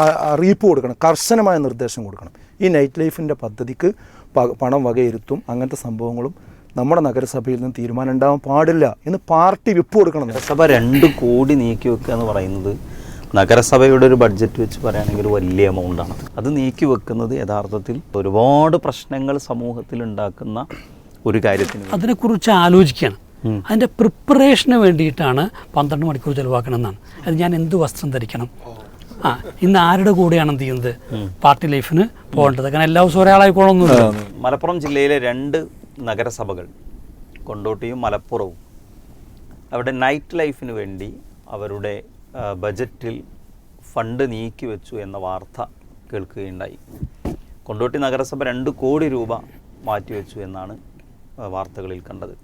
അറിയിപ്പ് കൊടുക്കണം. കർശനമായ നിർദ്ദേശം കൊടുക്കണം. ഈ നൈറ്റ് ലൈഫിന്റെ പദ്ധതിക്ക് പണം വകയിരുത്തും. അങ്ങനത്തെ സംഭവങ്ങളും നമ്മുടെ നഗരസഭയിൽ നിന്ന് തീരുമാനം ഉണ്ടാവാൻ പാടില്ല എന്ന് പാർട്ടി വിപ്പ് കൊടുക്കണം. നഗരസഭ രണ്ട് കോടി നീക്കി വെക്കുക എന്ന് പറയുന്നത് നഗരസഭയുടെ ഒരു ബഡ്ജറ്റ് വെച്ച് പറയുകയാണെങ്കിൽ ഒരു വലിയ എമൗണ്ടാണ് അത് നീക്കി വെക്കുന്നത് യഥാർത്ഥത്തിൽ ഒരുപാട് പ്രശ്നങ്ങൾ സമൂഹത്തിൽ ഉണ്ടാക്കുന്ന ഒരു കാര്യത്തിന് വേണ്ടി. അതിനെക്കുറിച്ച് ആലോചിക്കണം അതിന്റെ പ്രിപ്പറേഷന് വേണ്ടിയിട്ടാണ് പന്ത്രണ്ട് മണിക്കൂർ ചിലവാക്കണമെന്നാണ്. അത് ഞാൻ എന്ത് വസ്ത്രം ധരിക്കണം? ആ ഇന്ന് ആരുടെ കൂടെയാണ് എന്ത് ചെയ്യുന്നത്? പാർട്ടി ലൈഫിന് പോകേണ്ടത്. കാരണം എല്ലാ ദിവസവും ഒരാളായിക്കോളൊന്നുമില്ല. മലപ്പുറം ജില്ലയിലെ രണ്ട് നഗരസഭകൾ കൊണ്ടോട്ടിയും മലപ്പുറവും അവിടെ നൈറ്റ് ലൈഫിന് വേണ്ടി അവരുടെ ബജറ്റിൽ ഫണ്ട് നീക്കി വെച്ചു എന്ന വാർത്ത കേൾക്കുകയുണ്ടായി. കൊണ്ടോട്ടി നഗരസഭ രണ്ട് കോടി രൂപ മാറ്റിവെച്ചു എന്നാണ് വാർത്തകളിൽ കണ്ടത്.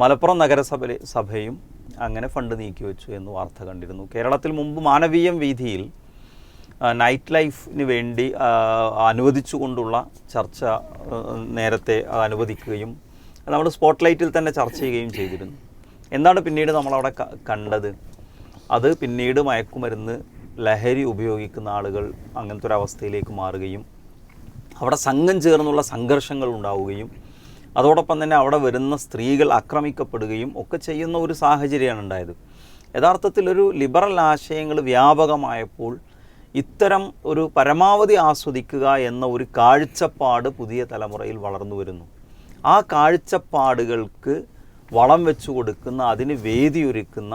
മലപ്പുറം നഗരസഭ സഭയും അങ്ങനെ ഫണ്ട് നീക്കി വെച്ചു എന്ന് വാർത്ത കണ്ടിരുന്നു. കേരളത്തിൽ മുമ്പ് മാനവീയം വീതിയിൽ നൈറ്റ് ലൈഫിന് വേണ്ടി അനുവദിച്ചുകൊണ്ടുള്ള ചർച്ച നേരത്തെ അനുവദിക്കുകയും നമ്മൾ സ്പോട്ട് ലൈറ്റിൽ തന്നെ ചർച്ച ചെയ്യുകയും ചെയ്തിരുന്നു. എന്താണ് പിന്നീട് നമ്മളവിടെ കണ്ടത്? അത് പിന്നീട് മയക്കുമരുന്ന് ലഹരി ഉപയോഗിക്കുന്ന ആളുകൾ അങ്ങനത്തെ ഒരു അവസ്ഥയിലേക്ക് മാറുകയും അവിടെ സംഘം ചേർന്നുള്ള സംഘർഷങ്ങൾ ഉണ്ടാവുകയും അതോടൊപ്പം തന്നെ അവിടെ വരുന്ന സ്ത്രീകൾ ആക്രമിക്കപ്പെടുകയും ഒക്കെ ചെയ്യുന്ന ഒരു സാഹചര്യമാണ് ഉണ്ടായത്. യഥാർത്ഥത്തിൽ ഒരു ലിബറൽ ആശയങ്ങൾ വ്യാപകമായപ്പോൾ ഇത്തരം ഒരു പരമാവധി ആസ്വദിക്കുക എന്ന ഒരു കാഴ്ചപ്പാട് പുതിയ തലമുറയിൽ വളർന്നു വരുന്നു. ആ കാഴ്ചപ്പാടുകൾക്ക് വളം വെച്ചു കൊടുക്കുന്ന അതിന് വേദിയൊരുക്കുന്ന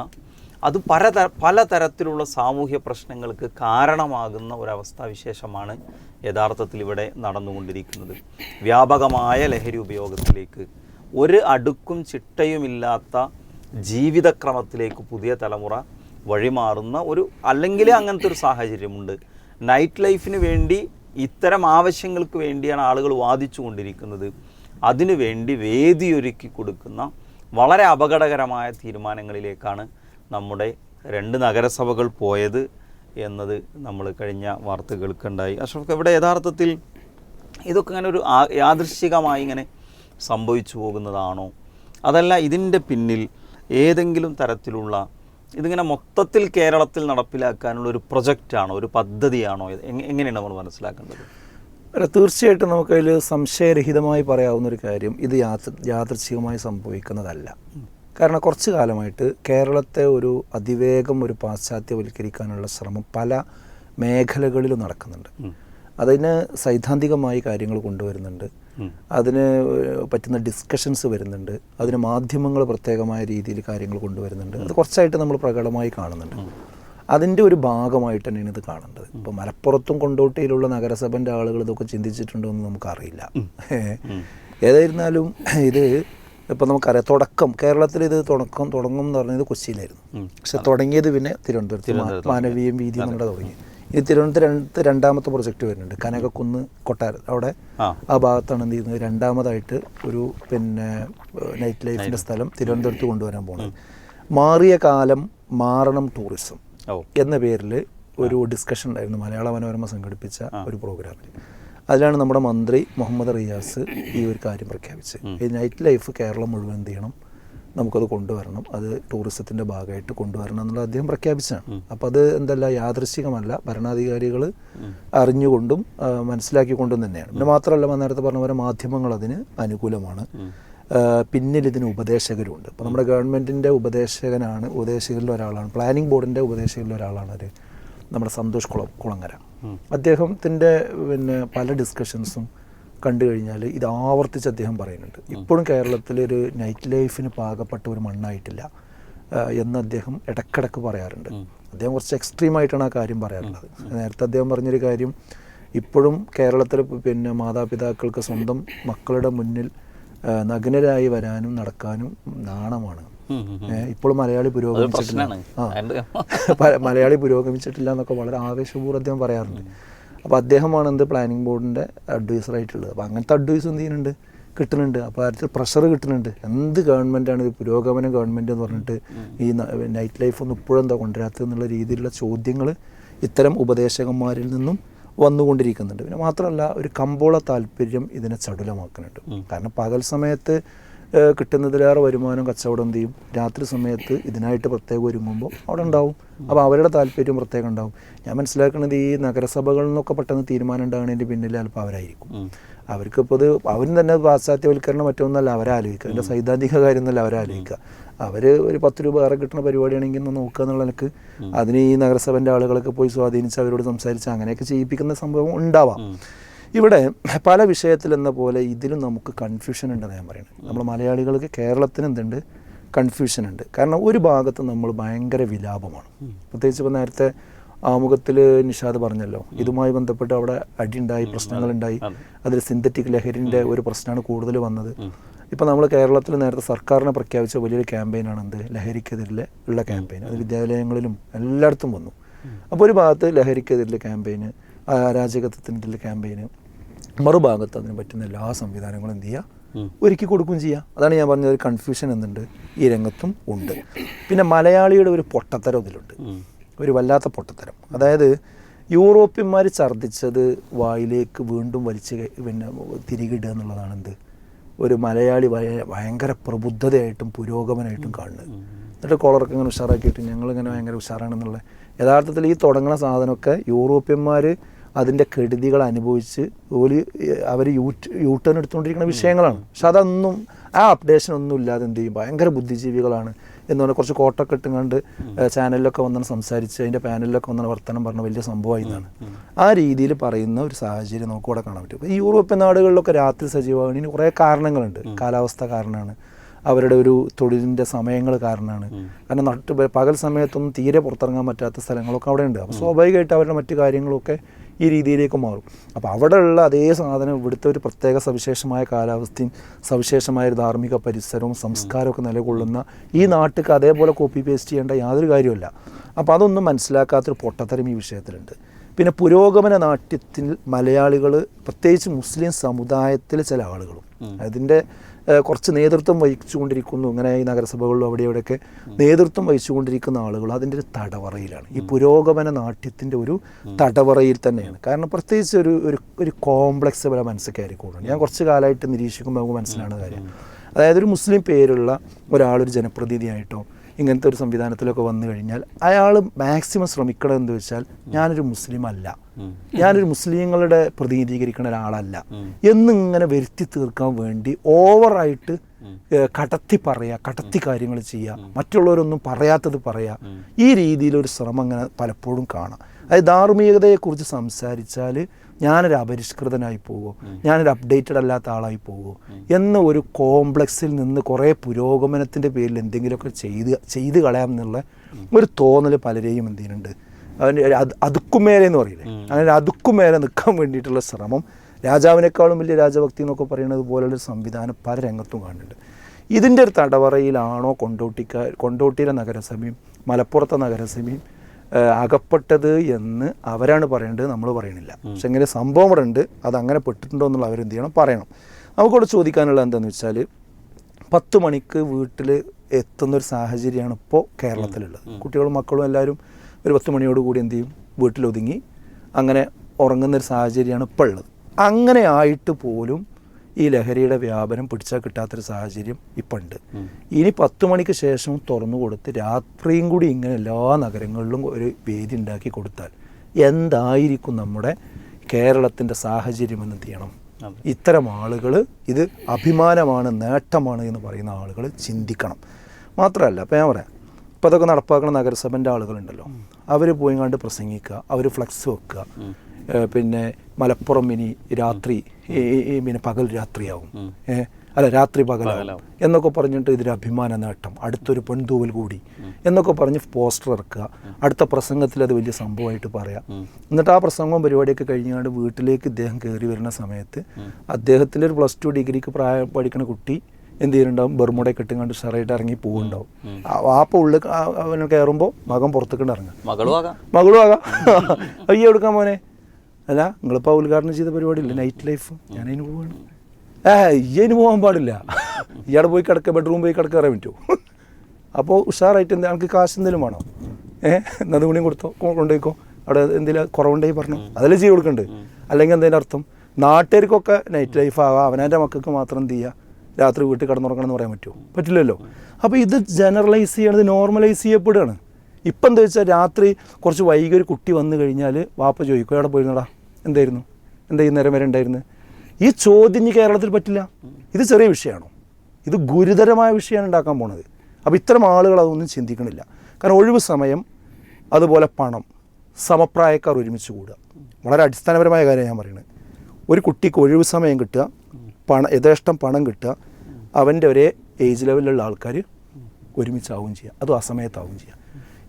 അത് പലതര പലതരത്തിലുള്ള സാമൂഹ്യ പ്രശ്നങ്ങൾക്ക് കാരണമാകുന്ന ഒരവസ്ഥാവിശേഷമാണ് യഥാർത്ഥത്തിൽ ഇവിടെ നടന്നുകൊണ്ടിരിക്കുന്നത്. വ്യാപകമായ ലഹരി ഉപയോഗത്തിലേക്ക് ഒരു അടുക്കും ചിട്ടയുമില്ലാത്ത ജീവിതക്രമത്തിലേക്ക് പുതിയ തലമുറ വഴിമാറുന്ന ഒരു അല്ലെങ്കിൽ അങ്ങനത്തെ ഒരു സാഹചര്യമുണ്ട്. നൈറ്റ് ലൈഫിന് വേണ്ടി ഇത്തരം ആവശ്യങ്ങൾക്ക് വേണ്ടിയാണ് ആളുകൾ വാദിച്ചു കൊണ്ടിരിക്കുന്നത്. അതിനു വേണ്ടി വേദിയൊരുക്കി കൊടുക്കുന്ന വളരെ അപകടകരമായ തീരുമാനങ്ങളിലേക്കാണ് നമ്മുടെ രണ്ട് നഗരസഭകൾ പോയത് എന്നത് നമ്മൾ കഴിഞ്ഞ വാർത്ത കേൾക്കുണ്ടായി അഷ്റഫ് ഇവിടെ യഥാർത്ഥത്തിൽ ഇതൊക്കെ ഇങ്ങനെ ഒരു യാദൃശികമായി ഇങ്ങനെ സംഭവിച്ചു പോകുന്നതാണോ? അതല്ല ഇതിന്റെ പിന്നിൽ ഏതെങ്കിലും തരത്തിലുള്ള ഇതിങ്ങനെ മൊത്തത്തിൽ കേരളത്തിൽ നടപ്പിലാക്കാനുള്ള ഒരു പ്രൊജക്റ്റാണോ ഒരു പദ്ധതിയാണോ? എങ്ങനെയാണ് നമ്മൾ മനസ്സിലാക്കേണ്ടത്? അല്ല തീർച്ചയായിട്ടും നമുക്കതിൽ സംശയരഹിതമായി പറയാവുന്ന ഒരു കാര്യം ഇത് യാത്ര യാദൃച്ഛികമായി സംഭവിക്കുന്നതല്ല. കാരണം കുറച്ച് കാലമായിട്ട് കേരളത്തെ ഒരു അതിവേഗം ഒരു പാശ്ചാത്യവൽക്കരിക്കാനുള്ള ശ്രമം പല മേഖലകളിലും നടക്കുന്നുണ്ട്. അതിന് സൈദ്ധാന്തികമായി കാര്യങ്ങൾ കൊണ്ടുവരുന്നുണ്ട്. അതിന് പറ്റുന്ന ഡിസ്കഷൻസ് വരുന്നുണ്ട്. അതിന് മാധ്യമങ്ങൾ പ്രത്യേകമായ രീതിയിൽ കാര്യങ്ങൾ കൊണ്ടുവരുന്നുണ്ട്. അത് കുറച്ചായിട്ട് നമ്മൾ പ്രകടമായി കാണുന്നുണ്ട്. അതിന്റെ ഒരു ഭാഗമായിട്ട് തന്നെയാണ് ഇത് കാണേണ്ടത്. ഇപ്പോൾ മലപ്പുറത്തും കൊണ്ടോട്ടിയിലുള്ള നഗരസഭന്റെ ആളുകൾ ഇതൊക്കെ ചിന്തിച്ചിട്ടുണ്ടോ എന്ന് നമുക്കറിയില്ല. ഏതായിരുന്നാലും ഇത് ഇപ്പം നമുക്കറിയാം തുടക്കം കേരളത്തിൽ ഇത് തുടക്കം തുടങ്ങും എന്ന് പറഞ്ഞത് കൊച്ചിയിലായിരുന്നു. പക്ഷെ തുടങ്ങിയത് പിന്നെ തിരുവനന്തപുരത്ത് മാനവീയം വീതി നമ്മുടെ തുടങ്ങി. ഇനി തിരുവനന്തപുരത്ത് രണ്ടാമത്തെ പ്രൊജക്റ്റ് വരുന്നുണ്ട്. കനകക്കുന്ന് കൊട്ടാരം. അവിടെ ആ. ആ ഭാഗത്താണ് എന്ത് ചെയ്യുന്നത്? രണ്ടാമതായിട്ട് ഒരു പിന്നെ നൈറ്റ് ലൈഫിന്റെ സ്ഥലം തിരുവനന്തപുരത്ത് കൊണ്ടുവരാൻ പോകുന്നത് മാറിയ കാലം മാറണം ടൂറിസം എന്ന പേരിൽ ഒരു ഡിസ്കഷൻ ഉണ്ടായിരുന്നു. മലയാള മനോരമ സംഘടിപ്പിച്ച ഒരു പ്രോഗ്രാമിൽ അതിലാണ് നമ്മുടെ മന്ത്രി മുഹമ്മദ് റിയാസ് ഈ ഒരു കാര്യം പ്രഖ്യാപിച്ചത്. ഈ നൈറ്റ് ലൈഫ് കേരളം മുഴുവൻ എന്ത് ചെയ്യണം? നമുക്കത് കൊണ്ടുവരണം. അത് ടൂറിസത്തിന്റെ ഭാഗമായിട്ട് കൊണ്ടുവരണം എന്നുള്ളത് അദ്ദേഹം പ്രഖ്യാപിച്ചാണ് അപ്പോൾ അത് എന്തല്ല യാദൃശികമല്ല ഭരണാധികാരികൾ അറിഞ്ഞുകൊണ്ടും മനസ്സിലാക്കിക്കൊണ്ടും തന്നെയാണ്. പിന്നെ മാത്രമല്ല നേരത്തെ പറഞ്ഞ പോലെ മാധ്യമങ്ങൾ അതിന് അനുകൂലമാണ്. പിന്നിൽ ഇതിന് ഉപദേശകരുണ്ട്. അപ്പോൾ നമ്മുടെ ഗവൺമെന്റിന്റെ ഉപദേശകനാണ് ഉപദേശകരിൽ ഒരാളാണ് പ്ലാനിംഗ് ബോർഡിന്റെ ഉപദേശകരിൽ ഒരാളാണ് ഒരു നമ്മുടെ സന്തോഷ് കുളം കുളങ്ങര. അദ്ദേഹത്തിന്റെ പിന്നെ പല ഡിസ്കഷൻസും കണ്ടു കഴിഞ്ഞാൽ ഇത് ആവർത്തിച്ച് അദ്ദേഹം പറയുന്നുണ്ട്. ഇപ്പോഴും കേരളത്തിലൊരു നൈറ്റ് ലൈഫിന് പാകപ്പെട്ട ഒരു മണ്ണായിട്ടില്ല. എന്ന് അദ്ദേഹം ഇടക്കിടക്ക് പറയാറുണ്ട്. അദ്ദേഹം കുറച്ച് എക്സ്ട്രീം ആയിട്ടാണ് ആ കാര്യം പറയാറുള്ളത്. നേരത്തെ അദ്ദേഹം പറഞ്ഞൊരു കാര്യം ഇപ്പോഴും കേരളത്തിൽ പിന്നെ മാതാപിതാക്കൾക്ക് സ്വന്തം മക്കളുടെ മുന്നിൽ നഗ്നരായി വരാനും നടക്കാനും നാണമാണ്. ഇപ്പോൾ ഇപ്പോഴും മലയാളി പുരോഗമിച്ചിട്ടില്ല. ആ. മലയാളി പുരോഗമിച്ചിട്ടില്ല എന്നൊക്കെ വളരെ ആവേശപൂർവം അദ്ദേഹം പറയാറുണ്ട്. അപ്പോൾ അദ്ദേഹമാണ് എന്ത് പ്ലാനിംഗ് ബോർഡിന്റെ അഡ്വൈസറായിട്ടുള്ളത് അപ്പോൾ അങ്ങനത്തെ അഡ്വൈസ് എന്ത് ചെയ്യുന്നുണ്ട്? കിട്ടുന്നുണ്ട്. അപ്പോൾ അതിൽ പ്രഷർ കിട്ടുന്നുണ്ട്. എന്ത് ഗവൺമെന്റാണ് ഇത്? പുരോഗമന ഗവൺമെന്റ് എന്ന് പറഞ്ഞിട്ട് ഈ നൈറ്റ് ലൈഫ് ഒന്നും ഇപ്പോഴും എന്താ കൊണ്ടുവരാത്തത് എന്നുള്ള രീതിയിലുള്ള ചോദ്യങ്ങൾ ഇത്തരം ഉപദേശകന്മാരിൽ നിന്നും വന്നുകൊണ്ടിരിക്കുന്നുണ്ട്. പിന്നെ മാത്രമല്ല ഒരു കമ്പോള താല്പര്യം ഇതിനെ ചടുലമാക്കുന്നുണ്ട്. കാരണം പകൽ സമയത്ത് കിട്ടുന്നതിലേറെ വരുമാനം കച്ചവടം എന്ത് ചെയ്യും? രാത്രി സമയത്ത് ഇതിനായിട്ട് പ്രത്യേകം ഒരുങ്ങുമ്പോൾ അവിടെ ഉണ്ടാവും. അപ്പോൾ അവരുടെ താല്പര്യം പ്രത്യേകം ഉണ്ടാവും. ഞാൻ മനസ്സിലാക്കുന്നത് ഈ നഗരസഭകളിൽ നിന്നൊക്കെ പെട്ടെന്ന് തീരുമാനം ഉണ്ടാകുന്നതിന്റെ പിന്നിൽ ചിലപ്പോൾ അവരായിരിക്കും. അവർക്കിപ്പോൾ ഇത് അവരും തന്നെ പാശ്ചാത്യവൽക്കരണം മറ്റൊന്നല്ല അവരാലോചിക്കുക. അതിന്റെ സൈദ്ധാന്തിക കാര്യം എന്നല്ല അവരാലോചിക്കുക. അവർ ഒരു പത്ത് രൂപ വേറെ കിട്ടുന്ന പരിപാടിയാണെങ്കിൽ ഒന്ന് നോക്കുക എന്നുള്ള നിലയ്ക്ക് അതിന് ഈ നഗരസഭന്റെ ആളുകളൊക്കെ പോയി സ്വാധീനിച്ച് അവരോട് സംസാരിച്ച് അങ്ങനെയൊക്കെ ചെയ്യിപ്പിക്കുന്ന സംഭവം ഉണ്ടാവാം. ഇവിടെ പല വിഷയത്തിലെന്ന പോലെ ഇതിലും നമുക്ക് കൺഫ്യൂഷൻ ഉണ്ടെന്ന് ഞാൻ പറയുന്നത് നമ്മൾ മലയാളികൾക്ക് കേരളത്തിന് എന്തുണ്ട്? കൺഫ്യൂഷൻ ഉണ്ട്. കാരണം ഒരു ഭാഗത്ത് നമ്മൾ ഭയങ്കര വിലാപമാണ്. പ്രത്യേകിച്ച് ഇപ്പോൾ നേരത്തെ ആമുഖത്തിൽ നിഷാദ് പറഞ്ഞല്ലോ ഇതുമായി ബന്ധപ്പെട്ട് അവിടെ അടിയുണ്ടായി പ്രശ്നങ്ങളുണ്ടായി. അതിൽ സിന്തറ്റിക് ലഹരിന്റെ ഒരു പ്രശ്നമാണ് കൂടുതൽ വന്നത്. ഇപ്പോൾ നമ്മൾ കേരളത്തിൽ നേരത്തെ സർക്കാരിനെ പ്രഖ്യാപിച്ച വലിയൊരു ക്യാമ്പയിനാണ് എന്ത്? ലഹരിക്കെതിരെ ഉള്ള ക്യാമ്പയിൻ അത് വിദ്യാലയങ്ങളിലും എല്ലായിടത്തും വന്നു. അപ്പോൾ ഒരു ഭാഗത്ത് ലഹരിക്കെതിരെ ക്യാമ്പയിന് അരാജകത്വത്തിനെതിരെ ക്യാമ്പയിന് മറുഭാഗത്ത് അതിന് പറ്റുന്ന എല്ലാ സംവിധാനങ്ങളും എന്ത് ചെയ്യുക ഒരുക്കി കൊടുക്കുകയും ചെയ്യുക അതാണ് ഞാൻ പറഞ്ഞ ഒരു കൺഫ്യൂഷൻ എന്നുണ്ട്. ഈ രംഗത്തും ഉണ്ട്. പിന്നെ മലയാളിയുടെ ഒരു പൊട്ടത്തരം ഇതിലുണ്ട്. ഒരു വല്ലാത്ത പൊട്ടത്തരം. അതായത് യൂറോപ്യന്മാർ ഛർദ്ദിച്ചത് വായിലേക്ക് വീണ്ടും വലിച്ച് പിന്നെ പിന്നെ തിരികിടുക എന്നുള്ളതാണ് എന്ത്? ഒരു മലയാളി ഭയ- ഭയങ്കര പ്രബുദ്ധതയായിട്ടും പുരോഗമനമായിട്ടും കാണുന്നത്. എന്നിട്ട് കോളറൊക്കെ ഇങ്ങനെ ഉഷാറാക്കിയിട്ട് ഞങ്ങളിങ്ങനെ ഭയങ്കര ഉഷാറാണെന്നുള്ള യഥാർത്ഥത്തിൽ ഈ തുടങ്ങുന്ന സാധനമൊക്കെ യൂറോപ്യന്മാർ അതിന്റെ കെടുതികൾ അനുഭവിച്ച് ഓൽ അവർ യൂട്ട് യൂട്ടേൺ എടുത്തുകൊണ്ടിരിക്കുന്ന വിഷയങ്ങളാണ്. പക്ഷെ അതൊന്നും ആ അപ്ഡേഷൻ ഒന്നും ഇല്ലാതെ എന്ത് ചെയ്യും? ഭയങ്കര ബുദ്ധിജീവികളാണ് എന്ന് പറഞ്ഞാൽ കുറച്ച് കോട്ടൊക്കെ ഇട്ടുകൊണ്ട് ചാനലിലൊക്കെ വന്നാണ് സംസാരിച്ച് അതിന്റെ പാനലിലൊക്കെ വന്നാണ് വർത്തനം പറഞ്ഞ വലിയ സംഭവമായി എന്നാണ്. ആ രീതിയിൽ പറയുന്ന ഒരു സാഹചര്യം നമുക്ക് ഇവിടെ കാണാൻ പറ്റും. ഈ യൂറോപ്യൻ നാടുകളിലൊക്കെ രാത്രി സജീവമാകുന്നതിന് കുറേ കാരണങ്ങളുണ്ട്. കാലാവസ്ഥ കാരണമാണ്. അവരുടെ ഒരു തൊഴിലിന്റെ സമയങ്ങൾ കാരണമാണ്. കാരണം നട്ട് പകൽ സമയത്തൊന്നും തീരെ പുറത്തിറങ്ങാൻ പറ്റാത്ത സ്ഥലങ്ങളൊക്കെ അവിടെ ഉണ്ട് അപ്പോൾ സ്വാഭാവികമായിട്ട് അവരുടെ മറ്റു കാര്യങ്ങളൊക്കെ ഈ രീതിയിലേക്ക് മാറും. അപ്പോൾ അവിടെയുള്ള അതേ സാധനം ഇവിടുത്തെ ഒരു പ്രത്യേക സവിശേഷമായ കാലാവസ്ഥയും സവിശേഷമായ ഒരു ധാർമ്മിക പരിസരവും സംസ്കാരമൊക്കെ നിലകൊള്ളുന്ന ഈ നാട്ടിൽ അതേപോലെ കോപ്പി പേസ്റ്റ് ചെയ്യേണ്ട യാതൊരു കാര്യമില്ല അപ്പോൾ അതൊന്നും മനസ്സിലാക്കാത്തൊരു പൊട്ടത്തരം ഈ വിഷയത്തിലുണ്ട്. പിന്നെ പുരോഗമന നാട്യത്തിൽ മലയാളികൾ പ്രത്യേകിച്ച് മുസ്ലിം സമുദായത്തിലെ ചില ആളുകളും അതിന്റെ കുറച്ച് നേതൃത്വം വഹിച്ചുകൊണ്ടിരിക്കുന്നു. ഇങ്ങനെ ഈ നഗരസഭകളിലും അവിടെ ഇവിടെയൊക്കെ നേതൃത്വം വഹിച്ചുകൊണ്ടിരിക്കുന്ന ആളുകൾ അതിന്റെ ഒരു തടവറയിലാണ്. ഈ പുരോഗമന നാട്യത്തിന്റെ ഒരു തടവറയിൽ തന്നെയാണ്. കാരണം പ്രത്യേകിച്ച് ഒരു ഒരു ഒരു കോംപ്ലക്സ് പോലെ മനസ്സിൽ കൂടുതൽ ഞാൻ കുറച്ച് കാലമായിട്ട് നിരീക്ഷിക്കുമ്പോൾ നമുക്ക് മനസ്സിലാണ് കാര്യം. അതായത് ഒരു മുസ്ലിം പേരുള്ള ഒരാളൊരു ജനപ്രതിനിധിയായിട്ടോ ഇങ്ങനത്തെ ഒരു സംവിധാനത്തിലൊക്കെ വന്നു കഴിഞ്ഞാൽ അയാൾ മാക്സിമം ശ്രമിക്കണം എന്ന് വെച്ചാൽ ഞാനൊരു മുസ്ലിം അല്ല. ഞാനൊരു മുസ്ലിങ്ങളുടെ പ്രതിനിധീകരിക്കുന്ന ഒരാളല്ല. എന്നിങ്ങനെ വരുത്തി തീർക്കാൻ വേണ്ടി ഓവറായിട്ട് കടത്തി പറയുക കടത്തി കാര്യങ്ങൾ ചെയ്യുക മറ്റുള്ളവരൊന്നും പറയാത്തത് പറയുക ഈ രീതിയിലൊരു ശ്രമം അങ്ങനെ പലപ്പോഴും കാണാം. അതായത് ധാർമ്മികതയെക്കുറിച്ച് സംസാരിച്ചാൽ ഞാനൊരു അപരിഷ്കൃതനായി പോകുമോ ഞാനൊരു അപ്ഡേറ്റഡ് അല്ലാത്ത ആളായി പോകുമോ എന്ന ഒരു കോംപ്ലക്സിൽ നിന്ന് കുറേ പുരോഗമനത്തിന്റെ പേരിൽ എന്തെങ്കിലുമൊക്കെ ചെയ്ത് ചെയ്ത് കളയാം എന്നുള്ള ഒരു തോന്നൽ പലരെയും എന്ത് ചെയ്യുന്നുണ്ട് അതിന് അത് അതുക്കുമേലെ എന്ന് പറയില്ലേ അങ്ങനെ അതുക്കുമേലെ നിൽക്കാൻ വേണ്ടിയിട്ടുള്ള ശ്രമം രാജാവിനേക്കാളും വലിയ രാജഭക്തി എന്നൊക്കെ പറയുന്നത് പോലുള്ള ഒരു സംവിധാനം പല രംഗത്തും കാണുന്നുണ്ട്. ഇതിന്റെ ഒരു തടവറയിലാണോ കൊണ്ടോട്ടിക്കാർ കൊണ്ടോട്ടിയിലെ നഗരസഭയും മലപ്പുറത്തെ നഗരസഭയും അകപ്പെട്ടത് എന്ന് അവരാണ് പറയേണ്ടത് നമ്മൾ പറയണില്ല. പക്ഷെ എങ്ങനെ സംഭവം ഇവിടെ ഉണ്ട് അത് അങ്ങനെ പെട്ടിട്ടുണ്ടോ എന്നുള്ള അവരെന്ത് ചെയ്യണം പറയണം. നമുക്കിവിടെ ചോദിക്കാനുള്ളത് എന്താണെന്ന് വെച്ചാൽ പത്ത് മണിക്ക് വീട്ടിൽ എത്തുന്ന ഒരു സാഹചര്യമാണ് ഇപ്പോൾ കേരളത്തിലുള്ളത്. കുട്ടികളും മക്കളും എല്ലാവരും ഒരു പത്ത് മണിയോട് കൂടി എന്ത് ചെയ്യും? വീട്ടിലൊതുങ്ങി അങ്ങനെ ഉറങ്ങുന്ന ഒരു സാഹചര്യമാണ് ഇപ്പോൾ ഉള്ളത്. അങ്ങനെ ആയിട്ട് പോലും ഈ ലഹരിയുടെ വ്യാപനം പിടിച്ചാൽ കിട്ടാത്തൊരു സാഹചര്യം ഇപ്പം ഉണ്ട് ഇനി പത്ത് മണിക്ക് ശേഷം തുറന്നു കൊടുത്ത് രാത്രിയും കൂടി ഇങ്ങനെ എല്ലാ നഗരങ്ങളിലും ഒരു വേദി ഉണ്ടാക്കി കൊടുത്താൽ എന്തായിരിക്കും നമ്മുടെ കേരളത്തിന്റെ സാഹചര്യം എന്ന് തീയണം. ചെയ്യണം ഇത്തരം ആളുകൾ ഇത് അഭിമാനമാണ് നേട്ടമാണ് എന്ന് പറയുന്ന ആളുകൾ ചിന്തിക്കണം. മാത്രമല്ല അപ്പോൾ ഞാൻ പറയാം ഇപ്പോൾ അതൊക്കെ നടപ്പാക്കുന്ന നഗരസഭന്റെ ആളുകളുണ്ടല്ലോ. അവർ പോയി കണ്ട് പ്രസംഗിക്കുക അവർ ഫ്ലക്സ് വെക്കുക. പിന്നെ മലപ്പുറം ഇനി രാത്രി പിന്നെ പകൽ രാത്രിയാവും. അല്ല രാത്രി പകലാവും. എന്നൊക്കെ പറഞ്ഞിട്ട് ഇതിൽ അഭിമാന നേട്ടം. അടുത്തൊരു പെൺതൂവൽ കൂടി. എന്നൊക്കെ പറഞ്ഞ് പോസ്റ്റർ ഇറക്കുക. അടുത്ത പ്രസംഗത്തിൽ അത് വലിയ സംഭവമായിട്ട് പറയാം. എന്നിട്ട് ആ പ്രസംഗവും പരിപാടിയൊക്കെ കഴിഞ്ഞാണ്ട് വീട്ടിലേക്ക് ഇദ്ദേഹം കയറി വരുന്ന സമയത്ത് അദ്ദേഹത്തിന്റെ ഒരു പ്ലസ് ടു ഡിഗ്രിക്ക് പ്രായം പഠിക്കുന്ന കുട്ടി എന്ത് ചെയ്യുന്നുണ്ടാവും? ബെർമുടയൊക്കെ ഇട്ടുകൊണ്ട് ഷറായിട്ട് ഇറങ്ങി പോകുന്നുണ്ടാവും വാപ്പ ഉള്ളിൽ അവനെ കയറുമ്പോൾ മകൻ പുറത്തേക്കൊണ്ട് ഇറങ്ങുക മകളും ആകാം. മകളും ആകാം. അയ്യോ എടുക്കാൻ മോനെ. അല്ല നിങ്ങളിപ്പോൾ ഉദ്ഘാടനം ചെയ്ത പരിപാടിയില്ല? നൈറ്റ് ലൈഫ് ഞാനതിന് പോവാണ്. ഏ ഇയ്യതിന് പോകാൻ പാടില്ല. ഇയാടെ പോയി കിടക്കുക ബെഡ്റൂം പോയി കിടക്കുക അറിയാൻ പറ്റുമോ? അപ്പോൾ ഉഷാറായിട്ട് എന്താ എനിക്ക് കാശ് എന്തെങ്കിലും വേണോ? ഏഹ് എന്നത് കൂടിയും കൊടുത്തോ കൊണ്ടുപോയിക്കോ. അവിടെ എന്തെങ്കിലും കുറവുണ്ടായി പറഞ്ഞു. അതെല്ലാം ചെയ്ത് കൊടുക്കണ്ട്. അല്ലെങ്കിൽ എന്തെങ്കിലും അർത്ഥം? നാട്ടുകാർക്കൊക്കെ നൈറ്റ് ലൈഫ് ആവാം. അവനാന്റെ മക്കൾക്ക് മാത്രം എന്ത് ചെയ്യുക രാത്രി വീട്ടിൽ കിടന്നുറങ്ങണം എന്ന് പറയാൻ പറ്റുമോ? പറ്റില്ലല്ലോ. അപ്പോൾ ഇത് ജനറലൈസ് ചെയ്യണത് നോർമലൈസ് ചെയ്യപ്പെടുകയാണ്. ഇപ്പം എന്താ വെച്ചാൽ രാത്രി കുറച്ച് വൈകി ഒരു കുട്ടി വന്നു കഴിഞ്ഞാൽ വാപ്പ ചോദിക്കും എവിടെ പോയിരുന്നടാ? എന്തായിരുന്നു? എന്താ ഈ നേരം വരെ ഉണ്ടായിരുന്നു? ഈ ചോദ്യം ഇനി കേരളത്തിൽ പറ്റില്ല. ഇത് ചെറിയ വിഷയമാണോ? ഇത് ഗുരുതരമായ വിഷയമാണ് ഉണ്ടാക്കാൻ പോണത്. അപ്പോൾ ഇത്തരം ആളുകൾ അതൊന്നും ചിന്തിക്കണില്ല. കാരണം ഒഴിവ് സമയം അതുപോലെ പണം സമപ്രായക്കാർ ഒരുമിച്ച് കൂടുക. വളരെ അടിസ്ഥാനപരമായ കാര്യം ഞാൻ പറയുന്നത്. ഒരു കുട്ടിക്ക് ഒഴിവ് സമയം കിട്ടുക പണം യഥേഷ്ടം പണം കിട്ടുക അവന്റെ ഒരേ ഏജ് ലെവലിലുള്ള ആൾക്കാർ ഒരുമിച്ചാവുകയും ചെയ്യുക. അതും അസമയത്താവുകയും ചെയ്യുക.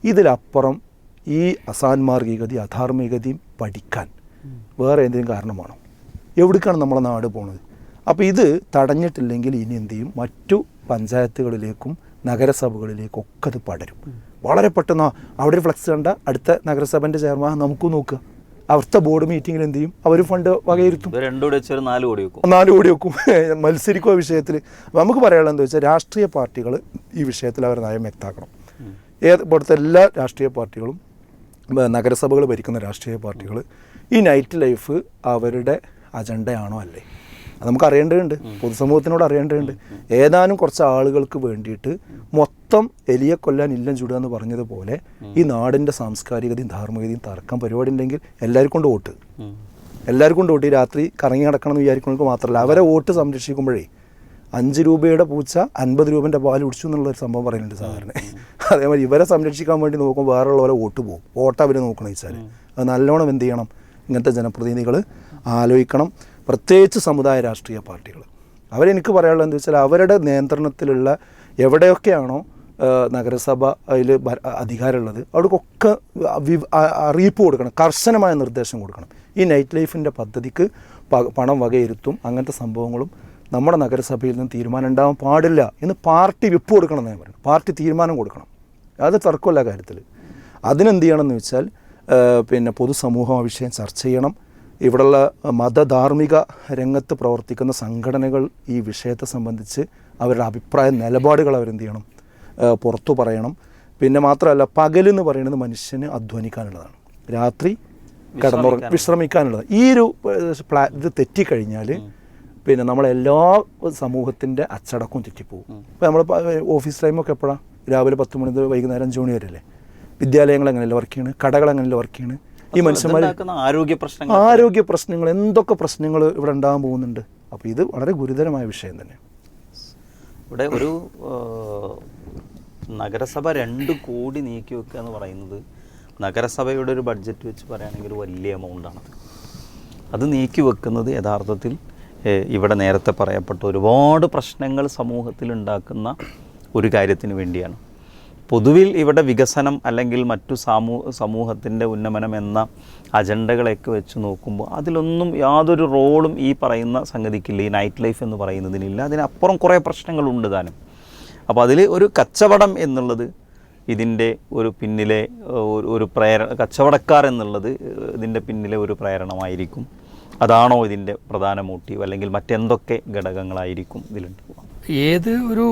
ഇതിലപ്പുറം ഈ അസാൻമാർഗികതയും അധാർമികതയും പഠിക്കാൻ വേറെ എന്തെങ്കിലും കാരണമാണോ? എവിടേക്കാണ് നമ്മളെ നാട് പോണത്? അപ്പോൾ ഇത് തടഞ്ഞിട്ടില്ലെങ്കിൽ ഇനി എന്ത് ചെയ്യും? മറ്റു പഞ്ചായത്തുകളിലേക്കും നഗരസഭകളിലേക്കും ഒക്കെ അത് പടരും. വളരെ പെട്ടെന്ന് അവിടെ ഒരു ഫ്ലക്സ് കണ്ട അടുത്ത നഗരസഭന്റെ ചെയർമാൻ നമുക്ക് നോക്കുക. അവിടുത്തെ ബോർഡ് മീറ്റിങ്ങിൽ എന്ത് ചെയ്യും? അവർ ഫണ്ട് വകയിരുത്തും. നാല് കോടി വെക്കും. നാല് കോടി വെക്കും. മത്സരിക്കുക വിഷയത്തിൽ നമുക്ക് പറയാനുള്ളത് എന്താ വെച്ചാൽ രാഷ്ട്രീയ പാർട്ടികൾ ഈ വിഷയത്തിൽ അവർ നയം വ്യക്താക്കണം ഏത് ഇവിടുത്തെ എല്ലാ രാഷ്ട്രീയ പാർട്ടികളും നഗരസഭകൾ ഭരിക്കുന്ന രാഷ്ട്രീയ പാർട്ടികൾ ഈ നൈറ്റ് ലൈഫ് അവരുടെ അജണ്ടയാണോ അല്ലേ? അത് നമുക്ക് അറിയേണ്ടതുണ്ട്. പൊതുസമൂഹത്തിനോട് അറിയേണ്ടതുണ്ട്. ഏതാനും കുറച്ച് ആളുകൾക്ക് വേണ്ടിയിട്ട് മൊത്തം എലിയെ കൊല്ലാൻ ഇല്ലം ചുടുക എന്ന് പറഞ്ഞതുപോലെ ഈ നാടിന്റെ സാംസ്കാരികതയും ധാർമ്മികതയും തർക്കം പരിപാടി ഉണ്ടെങ്കിൽ എല്ലാവർക്കും കൊണ്ട് വോട്ട്. എല്ലാവർക്കും കൊണ്ട് വോട്ട്. ഈ രാത്രി കറങ്ങി നടക്കണം എന്ന് വിചാരിക്കുന്നവർക്ക് മാത്രമല്ല. അവരെ വോട്ട് സംരക്ഷിക്കുമ്പോഴേ അഞ്ച് രൂപയുടെ പൂച്ച അൻപത് രൂപന്റെ പാൽ കുടിച്ചു എന്നുള്ള ഒരു സംഭവം പറയുന്നുണ്ട് സാധാരണ. അതേമാതിരി ഇവരെ സംരക്ഷിക്കാൻ വേണ്ടി നോക്കുമ്പോൾ വേറെയുള്ളവരെ വോട്ട് പോകും. വോട്ട് അവർ നോക്കണം വെച്ചാൽ അത് നല്ലോണം എന്ത് ചെയ്യണം? ഇങ്ങനത്തെ ജനപ്രതിനിധികൾ ആലോചിക്കണം. പ്രത്യേകിച്ച് സമുദായ രാഷ്ട്രീയ പാർട്ടികൾ. അവരെനിക്ക് പറയാനുള്ളത് എന്താ വെച്ചാൽ അവരുടെ നിയന്ത്രണത്തിലുള്ള എവിടെയൊക്കെയാണോ നഗരസഭ അതിൽ അധികാരമുള്ളത് അവർക്കൊക്കെ അറിയിപ്പ് കൊടുക്കണം കർശനമായ നിർദ്ദേശം കൊടുക്കണം. ഈ നൈറ്റ് ലൈഫിന്റെ പദ്ധതിക്ക് പണം വകയിരുത്തും അങ്ങനത്തെ സംഭവങ്ങളും നമ്മുടെ നഗരസഭയിൽ നിന്ന് തീരുമാനം ഉണ്ടാവാൻ പാടില്ല എന്ന് പാർട്ടി വിപ്പ് കൊടുക്കണം എന്ന് ഞാൻ പറയുന്നത്. പാർട്ടി തീരുമാനം കൊടുക്കണം. അത് തർക്കമല്ല കാര്യത്തിൽ അതിനെന്ത് ചെയ്യണമെന്ന് വെച്ചാൽ പിന്നെ പൊതുസമൂഹം ആ വിഷയം ചർച്ച ചെയ്യണം. ഇവിടെയുള്ള മതധാർമ്മിക രംഗത്ത് പ്രവർത്തിക്കുന്ന സംഘടനകൾ ഈ വിഷയത്തെ സംബന്ധിച്ച് അവരുടെ അഭിപ്രായ നിലപാടുകൾ അവരെന്ത് ചെയ്യണം പുറത്തു പറയണം. പിന്നെ മാത്രമല്ല പകലെന്ന് പറയുന്നത് മനുഷ്യന് അധ്വാനിക്കാനുള്ളതാണ്. രാത്രി കിടന്നുറങ്ങി വിശ്രമിക്കാനുള്ളത് ഈ ഒരു പ്ലാ ഇത് തെറ്റിക്കഴിഞ്ഞാൽ പിന്നെ നമ്മളെല്ലാ സമൂഹത്തിന്റെ അച്ചടക്കവും തെറ്റിപ്പോകും ഇപ്പോൾ നമ്മൾ ഓഫീസ് ടൈമൊക്കെ എപ്പോഴാണ് രാവിലെ പത്ത് മണി വൈകുന്നേരം അഞ്ച് മണി വരെ അല്ലേ വിദ്യാലയങ്ങൾ എങ്ങനെയല്ല വർക്ക് ചെയ്യണ്? കടകൾ എങ്ങനെയല്ല വർക്ക് ചെയ്യണ്? ഈ മനുഷ്യന്മാർ ആരോഗ്യ പ്രശ്നങ്ങൾ ആരോഗ്യ പ്രശ്നങ്ങൾ എന്തൊക്കെ പ്രശ്നങ്ങൾ ഇവിടെ ഉണ്ടാകാൻ പോകുന്നുണ്ട്? അപ്പോൾ ഇത് വളരെ ഗുരുതരമായ വിഷയം തന്നെ ഇവിടെ ഒരു നഗരസഭ രണ്ട് കോടി നീക്കി വെക്കുക എന്ന് പറയുന്നത് നഗരസഭയുടെ ഒരു ബഡ്ജറ്റ് വെച്ച് പറയുകയാണെങ്കിൽ ഒരു വലിയ എമൗണ്ടാണത് അത് നീക്കി വെക്കുന്നത് യഥാർത്ഥത്തിൽ ഇവിടെ നേരത്തെ പറയപ്പെട്ട ഒരുപാട് പ്രശ്നങ്ങൾ സമൂഹത്തിൽ ഉണ്ടാക്കുന്ന ഒരു കാര്യത്തിന് വേണ്ടിയാണ്. പൊതുവിൽ ഇവിടെ വികസനം അല്ലെങ്കിൽ മറ്റു സാമൂ സമൂഹത്തിന്റെ ഉന്നമനം എന്ന അജണ്ടകളെയൊക്കെ വെച്ച് നോക്കുമ്പോൾ അതിലൊന്നും യാതൊരു റോളും ഈ പറയുന്ന സംഗതിക്കില്ല ഈ നൈറ്റ് ലൈഫ് എന്ന് പറയുന്നതിനില്ല. അതിനപ്പുറം കുറേ പ്രശ്നങ്ങളുണ്ട് താനും. അപ്പോൾ അതിൽ ഒരു കച്ചവടം എന്നുള്ളത് ഇതിന്റെ ഒരു പിന്നിലെ ഒരു- പ്രേര കച്ചവടക്കാർ എന്നുള്ളത് ഇതിന്റെ പിന്നിലെ ഒരു പ്രേരണമായിരിക്കും. അതാണോ ഇതിന്റെ പ്രധാന മോട്ടീവ് അല്ലെങ്കിൽ മറ്റെന്തൊക്കെ ഘടകങ്ങളായിരിക്കും ഇതിലുണ്ടാവുക ഏത് ഒരു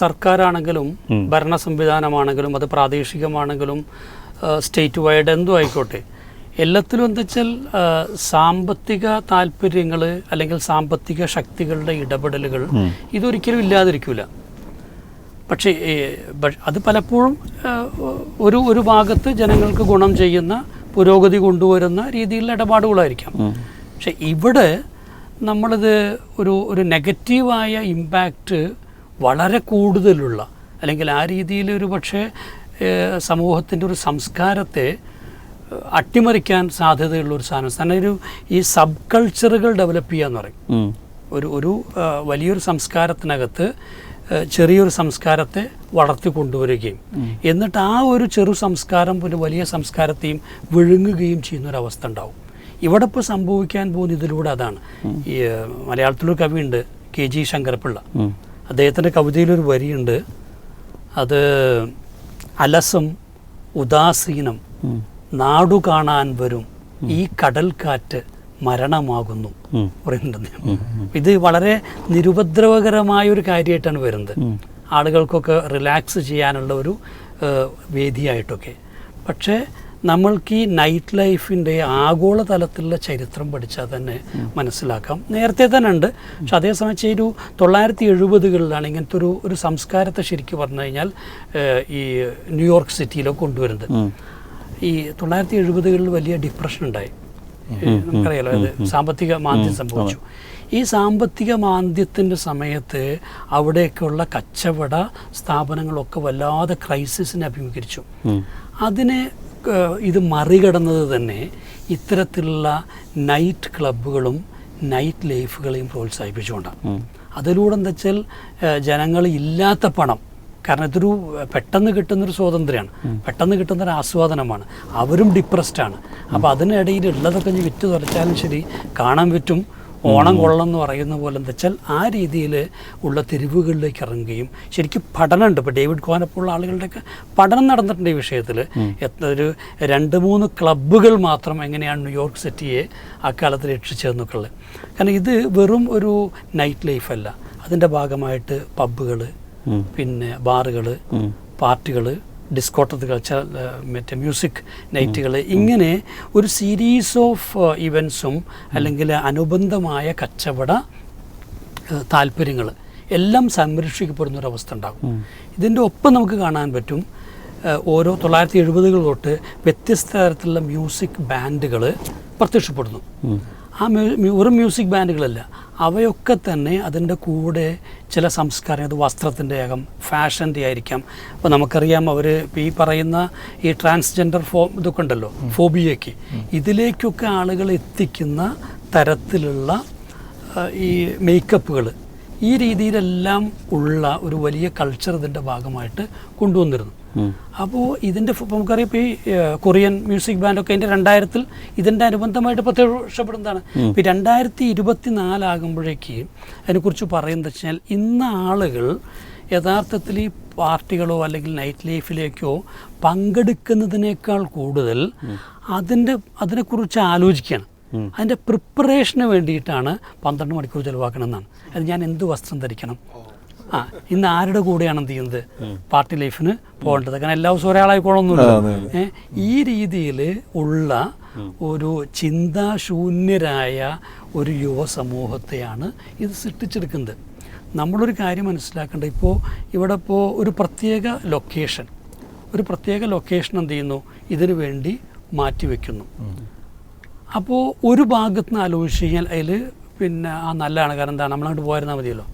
സർക്കാരാണെങ്കിലും ഭരണ സംവിധാനമാണെങ്കിലും അത് പ്രാദേശികമാണെങ്കിലും സ്റ്റേറ്റ് വൈഡ് എന്തും ആയിക്കോട്ടെ. എല്ലാത്തിലും എന്താ വെച്ചാൽ സാമ്പത്തിക താല്പര്യങ്ങൾ അല്ലെങ്കിൽ സാമ്പത്തിക ശക്തികളുടെ ഇടപെടലുകൾ ഇതൊരിക്കലും ഇല്ലാതിരിക്കില്ല പക്ഷേ അത് പലപ്പോഴും ഒരു ഒരു ഭാഗത്ത് ജനങ്ങൾക്ക് ഗുണം ചെയ്യുന്ന പുരോഗതി കൊണ്ടുവരുന്ന രീതിയിലുള്ള ഇടപാടുകളായിരിക്കാം. പക്ഷെ ഇവിടെ നമ്മളിത് ഒരു ഒരു നെഗറ്റീവായ ഇമ്പാക്റ്റ് വളരെ കൂടുതലുള്ള അല്ലെങ്കിൽ ആ രീതിയിൽ ഒരു പക്ഷേ സമൂഹത്തിന്റെ ഒരു സംസ്കാരത്തെ അട്ടിമറിക്കാൻ സാധ്യതയുള്ള ഒരു സാധനം തന്നെ ഒരു ഈ സബ് കൾച്ചറുകൾ ഡെവലപ്പ് ചെയ്യാന്ന് പറയും. ഒരു ഒരു വലിയൊരു സംസ്കാരത്തിനകത്ത് ചെറിയൊരു സംസ്കാരത്തെ വളർത്തി കൊണ്ടുവരികയും എന്നിട്ട് ആ ഒരു ചെറു സംസ്കാരം ഒരു വലിയ സംസ്കാരത്തെയും വിഴുങ്ങുകയും ചെയ്യുന്ന ഒരു അവസ്ഥ ഉണ്ടാവും. ഇവിടെ ഇപ്പോൾ സംഭവിക്കാൻ പോകുന്ന ഇതിലൂടെ അതാണ്. ഈ മലയാളത്തിലൊരു കവിയുണ്ട് കെ ജി ശങ്കരപ്പിള്ള. അദ്ദേഹത്തിന്റെ കവിതയിലൊരു വരിയുണ്ട് അത് അലസം ഉദാസീനം നാടു കാണാൻ വരും ഈ കടൽക്കാറ്റ് മരണമാകുന്നു പറയുന്നുണ്ടെന്ന് ഇത് വളരെ നിരുപദ്രവകരമായ ഒരു കാര്യമായിട്ടാണ് വരുന്നത് ആളുകൾക്കൊക്കെ റിലാക്സ് ചെയ്യാനുള്ള ഒരു വേദിയായിട്ടൊക്കെ. പക്ഷേ നമ്മൾക്ക് ഈ നൈറ്റ് ലൈഫിന്റെ ആഗോളതലത്തിലുള്ള ചരിത്രം പഠിച്ചാൽ തന്നെ മനസ്സിലാക്കാം. നേരത്തെ തന്നെ ഉണ്ട്. പക്ഷെ അതേസമയം ഒരു തൊള്ളായിരത്തി എഴുപതുകളിലാണ് ഇങ്ങനത്തെ ഒരു ഒരു സംസ്കാരത്തെ ശരിക്കും പറഞ്ഞു കഴിഞ്ഞാൽ ഈ ന്യൂയോർക്ക് സിറ്റിയിലൊക്കെ കൊണ്ടുവരുന്നത്. ഈ തൊള്ളായിരത്തി എഴുപതുകളിൽ വലിയ ഡിപ്രഷൻ ഉണ്ടായി. നമുക്കറിയാലോ അത് സാമ്പത്തിക മാന്ദ്യം സംഭവിച്ചു. ഈ സാമ്പത്തിക മാന്ദ്യത്തിന്റെ സമയത്ത് അവിടെയൊക്കെയുള്ള കച്ചവട സ്ഥാപനങ്ങളൊക്കെ വല്ലാതെ ക്രൈസിസിനെ അഭിമുഖീകരിച്ചു. അതിനെ ഇത് മറികടന്നത് തന്നെ ഇത്തരത്തിലുള്ള നൈറ്റ് ക്ലബ്ബുകളും നൈറ്റ് ലൈഫുകളെയും പ്രോത്സാഹിപ്പിച്ചുകൊണ്ടാണ്. അതിലൂടെ എന്താ വെച്ചാൽ ജനങ്ങൾ ഇല്ലാത്ത പണം കാരണം ഇതൊരു പെട്ടെന്ന് കിട്ടുന്നൊരു സ്വാതന്ത്ര്യമാണ്. പെട്ടെന്ന് കിട്ടുന്നൊരു ആസ്വാദനമാണ്. അവരും ഡിപ്രസ്ഡാണ് അപ്പോൾ അതിനിടയിൽ ഉള്ളതൊക്കെ ഇനി വിറ്റ് തുറച്ചാലും ശരി കാണാൻ പറ്റും. ഓണം കൊള്ളം എന്ന് പറയുന്ന പോലെ എന്താ വെച്ചാൽ ആ രീതിയിൽ ഉള്ള തെരുവുകളിലേക്ക് ഇറങ്ങുകയും ശരിക്കും പഠനമുണ്ട്. ഇപ്പോൾ ഡേവിഡ് കോനപ്പുള്ള ആളുകളുടെയൊക്കെ പഠനം നടന്നിട്ടുണ്ട് ഈ വിഷയത്തിൽ ഒരു രണ്ട് മൂന്ന് ക്ലബ്ബുകൾ മാത്രം എങ്ങനെയാണ് ന്യൂയോർക്ക് സിറ്റിയെ അക്കാലത്ത് രക്ഷിച്ചതെന്നൊക്കെയുള്ളത് കാരണം ഇത് വെറും ഒരു നൈറ്റ് ലൈഫ് അല്ല. അതിന്റെ ഭാഗമായിട്ട് പബ്ബുകൾ പിന്നെ ബാറുകൾ പാർട്ടികൾ ഡിസ്കോട്ടത്തുകൾ മറ്റേ മ്യൂസിക് നൈറ്റുകൾ ഇങ്ങനെ ഒരു സീരീസ് ഓഫ് ഇവൻസും അല്ലെങ്കിൽ അനുബന്ധമായ കച്ചവട താല്പര്യങ്ങൾ എല്ലാം സംരക്ഷിക്കപ്പെടുന്ന ഒരു അവസ്ഥ ഉണ്ടാകും ഇതിന്റെ ഒപ്പം നമുക്ക് കാണാൻ പറ്റും ഏഹ്, ഓരോ തൊള്ളായിരത്തി എഴുപതുകൾ തൊട്ട് വ്യത്യസ്ത തരത്തിലുള്ള മ്യൂസിക് ബാൻഡുകൾ പ്രത്യക്ഷപ്പെടുന്നു. ആ വെറും മ്യൂസിക് ബാൻഡുകളല്ല. അവയൊക്കെ തന്നെ അതിന്റെ കൂടെ ചില സംസ്കാരം അത് വസ്ത്രത്തിന്റെ ആകാം ഫാഷന്റെ ആയിരിക്കാം. അപ്പോൾ നമുക്കറിയാം അവർ ഈ പറയുന്ന ഈ ട്രാൻസ്ജെൻഡർ ഫോ ഇതൊക്കെ ഉണ്ടല്ലോ ഫോബിയയ്ക്ക്. ഇതിലേക്കൊക്കെ ആളുകൾ എത്തിക്കുന്ന തരത്തിലുള്ള ഈ മേക്കപ്പുകൾ ഈ രീതിയിലെല്ലാം ഉള്ള ഒരു വലിയ കൾച്ചർ ഇതിന്റെ ഭാഗമായിട്ട് കൊണ്ടുവന്നിരുന്നു. അപ്പോൾ ഇതിന്റെ നമുക്കറിയാം ഇപ്പോൾ ഈ കൊറിയൻ മ്യൂസിക് ബാൻഡൊക്കെ അതിന്റെ രണ്ടായിരത്തിൽ ഇതിന്റെ അനുബന്ധമായിട്ട് പ്രത്യക്ഷപ്പെടുന്നതാണ് ഇപ്പോൾ രണ്ടായിരത്തി ഇരുപത്തി നാലാകുമ്പോഴേക്ക് അതിനെക്കുറിച്ച് പറയുന്നത് വെച്ചാൽ ഇന്ന് ആളുകൾ യഥാർത്ഥത്തിൽ ഈ പാർട്ടികളോ അല്ലെങ്കിൽ നൈറ്റ് ലൈഫിലേക്കോ പങ്കെടുക്കുന്നതിനേക്കാൾ കൂടുതൽ അതിന്റെ അതിനെക്കുറിച്ച് ആലോചിക്കുകയാണ്. അതിന്റെ പ്രിപ്പറേഷന് വേണ്ടിയിട്ടാണ് പന്ത്രണ്ട് മണിക്കൂർ ചിലവാക്കണമെന്നാണ് അത് ഞാൻ എന്ത് വസ്ത്രം ധരിക്കണം? ആ ഇന്ന് ആരുടെ കൂടെയാണ് എന്ത് ചെയ്യുന്നത് പാർട്ടി ലൈഫിന് പോകേണ്ടത്. കാരണം എല്ലാ ദിവസവും ഒരാളായിക്കോളൊന്നുമില്ല ഈ രീതിയിൽ ഉള്ള ഒരു ചിന്താശൂന്യരായ ഒരു യുവ സമൂഹത്തെയാണ് ഇത് സൃഷ്ടിച്ചെടുക്കുന്നത്. നമ്മളൊരു കാര്യം മനസ്സിലാക്കേണ്ടത് ഇപ്പോൾ ഇവിടെ ഇപ്പോൾ ഒരു പ്രത്യേക ലൊക്കേഷൻ ഒരു പ്രത്യേക ലൊക്കേഷൻ എന്ത് ചെയ്യുന്നു? ഇതിനു വേണ്ടി മാറ്റിവെക്കുന്നു അപ്പോൾ ഒരു ഭാഗത്ത് നിന്ന് ആലോചിച്ച് കഴിഞ്ഞാൽ അതിൽ പിന്നെ ആ നല്ലതാണ്. കാരണം എന്താണ് നമ്മളങ്ങോട്ട് പോയിരുന്നാൽ മതിയല്ലോ.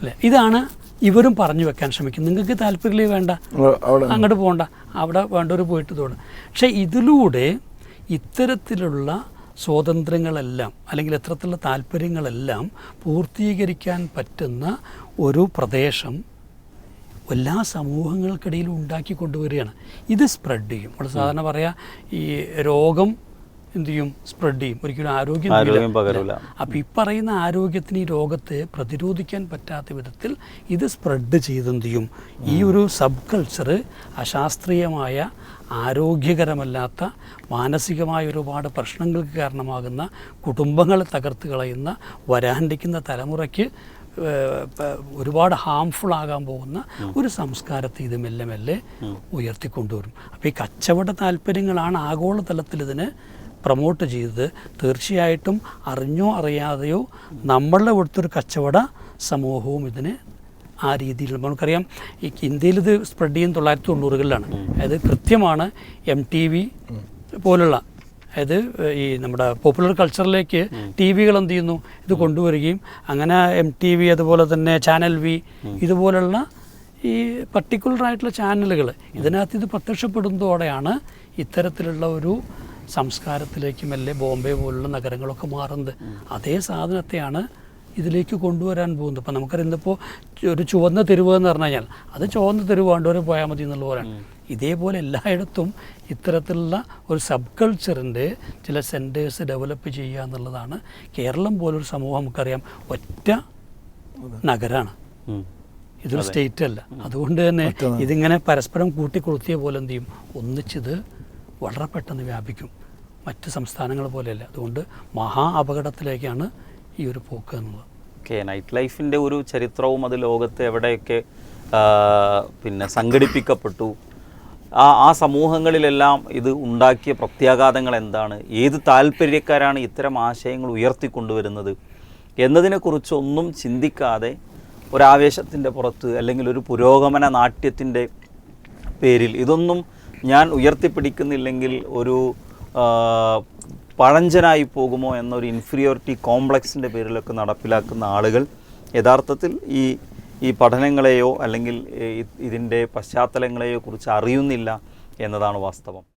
അല്ലേ? ഇതാണ് ഇവരും പറഞ്ഞു വെക്കാൻ ശ്രമിക്കും. നിങ്ങൾക്ക് താല്പര്യം വേണ്ട? അങ്ങോട്ട് പോകണ്ട. അവിടെ വേണ്ടവർ പോയിട്ട് തോന്നും പക്ഷേ ഇതിലൂടെ ഇത്തരത്തിലുള്ള സ്വാതന്ത്ര്യങ്ങളെല്ലാം അല്ലെങ്കിൽ ഇത്തരത്തിലുള്ള താല്പര്യങ്ങളെല്ലാം പൂർത്തീകരിക്കാൻ പറ്റുന്ന ഒരു പ്രദേശം എല്ലാ സമൂഹങ്ങൾക്കിടയിലും ഉണ്ടാക്കി കൊണ്ടുവരികയാണ്. ഇത് സ്പ്രെഡ് ചെയ്യും. നമ്മൾ സാധാരണ പറയുക ഈ രോഗം എന്ത് ചെയ്യും? സ്പ്രെഡ് ചെയ്യും. ഒരിക്കലും ആരോഗ്യം. അപ്പം ഈ പറയുന്ന ആരോഗ്യത്തിന് ഈ രോഗത്തെ പ്രതിരോധിക്കാൻ പറ്റാത്ത വിധത്തിൽ ഇത് സ്പ്രെഡ് ചെയ്തെന്ത് ചെയ്യും? ഈ ഒരു സബ് കൾച്ചർ അശാസ്ത്രീയമായ ആരോഗ്യകരമല്ലാത്ത മാനസികമായ ഒരുപാട് പ്രശ്നങ്ങൾക്ക് കാരണമാകുന്ന കുടുംബങ്ങളെ തകർത്ത് കളയുന്ന വരാണ്ടിക്കുന്ന തലമുറയ്ക്ക് ഒരുപാട് ഹാംഫുൾ ആകാൻ പോകുന്ന ഒരു സംസ്കാരത്തെ ഇത് മെല്ലെ മെല്ലെ ഉയർത്തിക്കൊണ്ടുവരും. അപ്പോൾ ഈ കച്ചവട താല്പര്യങ്ങളാണ് ആഗോളതലത്തിൽ ഇതിനെ പ്രൊമോട്ട് ചെയ്തത് തീർച്ചയായിട്ടും അറിഞ്ഞോ അറിയാതെയോ നമ്മളുടെ ഇവിടുത്തെ ഒരു കച്ചവട സമൂഹവും ഇതിനെ ആ രീതിയിൽ നമുക്കറിയാം. ഈ ഇന്ത്യയിൽ ഇത് സ്പ്രെഡ് ചെയ്യുന്ന തൊള്ളായിരത്തി തൊണ്ണൂറുകളിലാണ് അതായത് കൃത്യമാണ് എം ടി വി പോലുള്ള അതായത് ഈ നമ്മുടെ പോപ്പുലർ കൾച്ചറിലേക്ക് ടി വികൾ എന്ത് ചെയ്യുന്നു? ഇത് കൊണ്ടുവരികയും അങ്ങനെ എം ടി വി അതുപോലെ തന്നെ ചാനൽ വി ഇതുപോലുള്ള ഈ പർട്ടിക്കുലർ ആയിട്ടുള്ള ചാനലുകൾ ഇതിനകത്ത് ഇത് പ്രത്യക്ഷപ്പെടുന്നതോടെയാണ് ഇത്തരത്തിലുള്ള ഒരു സംസ്കാരത്തിലേക്ക് മെല്ലെ ബോംബെ പോലുള്ള നഗരങ്ങളൊക്കെ മാറുന്നത്. അതേ സാധനത്തെയാണ് ഇതിലേക്ക് കൊണ്ടുവരാൻ പോകുന്നത്. ഇപ്പം നമുക്കറിയാം ഇന്നിപ്പോൾ ഒരു ചുവന്ന തെരുവ് എന്ന് പറഞ്ഞു കഴിഞ്ഞാൽ അത് ചുവന്ന തെരുവ് കണ്ടുവരെ പോയാൽ മതി എന്നുള്ള പോലെയാണ്. ഇതേപോലെ എല്ലായിടത്തും ഇത്തരത്തിലുള്ള ഒരു സബ് കൾച്ചറിന്റെ ചില സെന്റേഴ്സ് ഡെവലപ്പ് ചെയ്യുക എന്നുള്ളതാണ് കേരളം പോലൊരു സമൂഹം നമുക്കറിയാം ഒറ്റ നഗരമാണ്. ഇതൊരു സ്റ്റേറ്റ് അല്ല അതുകൊണ്ട് തന്നെ ഇതിങ്ങനെ പരസ്പരം കൂട്ടിക്കൊളുത്തിയ പോലെ എന്ത് ചെയ്യും? ഒന്നിച്ചിത് വളരെ പെട്ടെന്ന് വ്യാപിക്കും. മറ്റ് സംസ്ഥാനങ്ങൾ പോലെയല്ല. അതുകൊണ്ട് മഹാ അപകടത്തിലേക്കാണ് ഈ ഒരു പോക്ക് എന്നുള്ളത്. ഓക്കെ നൈറ്റ് ലൈഫിന്റെ ഒരു ചരിത്രവും അത് ലോകത്ത് എവിടെയൊക്കെ പിന്നെ സംഘടിപ്പിക്കപ്പെട്ടു. ആ ആ സമൂഹങ്ങളിലെല്ലാം ഇത് ഉണ്ടാക്കിയ പ്രത്യാഘാതങ്ങൾ എന്താണ്? ഏത് താല്പര്യക്കാരാണ് ഇത്തരം ആശയങ്ങൾ ഉയർത്തിക്കൊണ്ടുവരുന്നത്? എന്നതിനെക്കുറിച്ചൊന്നും ചിന്തിക്കാതെ ഒരാവേശത്തിന്റെ പുറത്ത് അല്ലെങ്കിൽ ഒരു പുരോഗമന നാട്യത്തിന്റെ പേരിൽ ഇതൊന്നും ഞാൻ ഉയർത്തിപ്പിടിക്കുന്നില്ലെങ്കിൽ ഒരു പഴഞ്ചനായി പോകുമോ എന്നൊരു ഇൻഫീരിയോറിറ്റി കോംപ്ലക്സിന്റെ പേരിലൊക്കെ നടപ്പിലാക്കുന്ന ആളുകൾ യഥാർത്ഥത്തിൽ ഈ ഈ പഠനങ്ങളെയോ അല്ലെങ്കിൽ ഇതിന്റെ പശ്ചാത്തലങ്ങളെയോ കുറിച്ച് അറിയുന്നില്ല എന്നതാണ് വാസ്തവം.